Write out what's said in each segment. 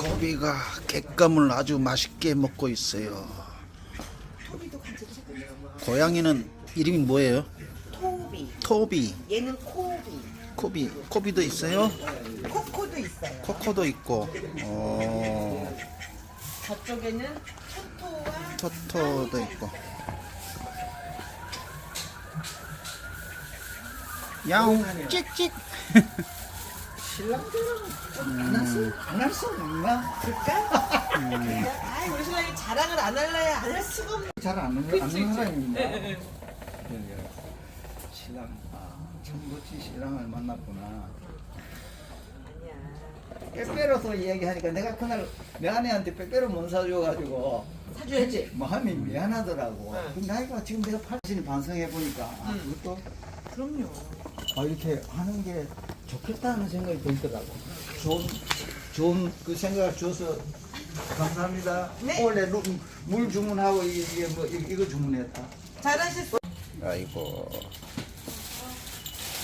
고비가 객감을 아주 맛있게 먹고 있어요. 고양이는 이름이 뭐예요? 토비. 토비, 얘는 코비. 코비, 코비도 있어요? 코코도 있어요. 코코도 있고, 어, 저쪽에는 토토와 토토도 있고. 야옹, 찍찍. 안 할 수 없나? 그럴까? 아, 우리 신랑이 자랑을 안 할래 안할 수가 없네. 잘안 하는 안 하는 사람입니다. 신랑 아 참 멋진 신랑을 만났구나. 빼빼로서 이야기하니까 내가 그날 내 아내한테 빼빼로 못 사줘가지고 사줘야지. 뭐 하면 미안하더라고. 응. 근데 나이가 지금 내가 80이 반성해 보니까 아, 응. 그것도 그럼요. 아, 이렇게 하는 게 좋겠다는 생각이 들더라고. 좋은, 좋은 그 생각을 줘서 감사합니다. 네. 원래 루- 물 주문하고 이게, 이게 뭐 이- 이거 주문했다. 잘하셨어. 아이고,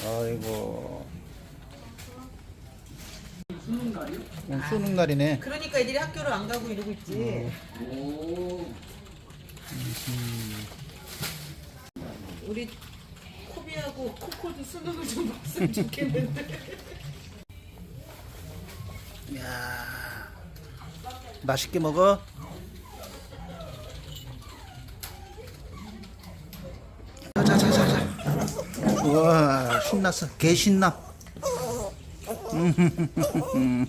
아이고. 오늘 수능 날이네. 그러니까 애들이 학교를 안 가고 이러고 있지. 우리 코비하고 코코도 수능을 좀 봤으면 좋겠는데. 야 맛있게 먹어. 자자자자. 우와 신났어. 개 신나. 음.